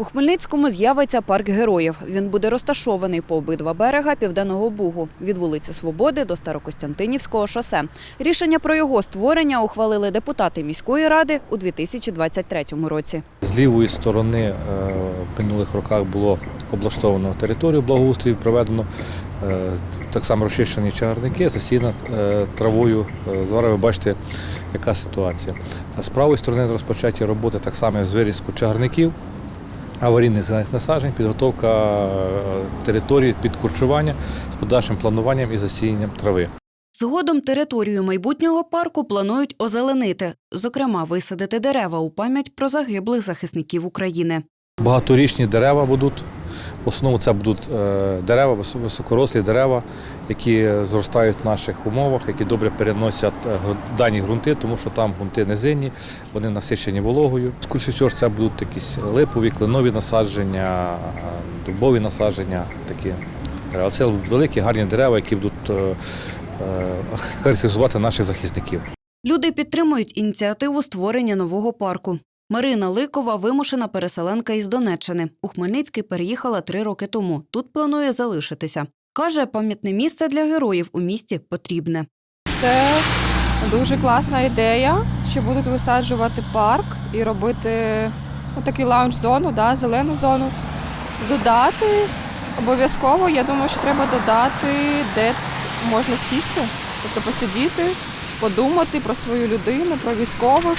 У Хмельницькому з'явиться парк героїв. Він буде розташований по обидва берега Південного Бугу від вулиці Свободи до Старокостянтинівського шосе. Рішення про його створення ухвалили депутати міської ради у 2023 році. З лівої сторони е, в минулих роках було облаштовано територію благоустрою, проведено е, так само розчищені чагарники, засіяна е, травою. Зараз ви бачите, яка ситуація. З правої сторони розпочаті роботи так само з вирізку чагарників, аварійних насаджень, підготовка е, території під курчування з подальшим плануванням і засіянням трави. Згодом територію майбутнього парку планують озеленити, зокрема висадити дерева у пам'ять про загиблих захисників України. Багаторічні дерева будуть. В основному це будуть е, дерева, високорослі дерева, які зростають в наших умовах, які добре переносять е, дані ґрунти, тому що там ґрунти низинні, вони насичені вологою. Скоріше всього, це будуть якісь липові, кленові насадження, е, дубові насадження, такі дерева. Це будуть великі, гарні дерева, які будуть характеризувати наших захисників. Люди підтримують ініціативу створення нового парку. Марина Ликова вимушена переселенка із Донеччини. У Хмельницький переїхала три роки тому. Тут планує залишитися. Каже, пам'ятне місце для героїв у місті потрібне. Це дуже класна ідея, що будуть висаджувати парк і робити ну, таку лаунж-зону, да, зелену зону. Додати обов'язково, я думаю, що треба додати, де можна сісти, тобто посидіти, подумати про свою людину, про військових,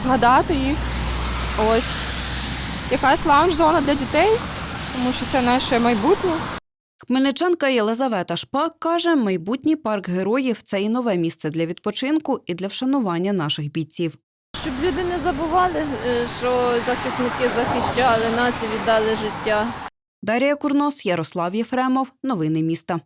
згадати їх. Ось якась лаунж-зона для дітей, тому що це наше майбутнє. Хмельничанка Єлизавета Шпак каже, майбутній парк героїв це і нове місце для відпочинку і для вшанування наших бійців. Щоб люди не забували, е, що захисники захищали нас і віддали життя. Дарія Курнос, Ярослав Єфремов. Новини міста.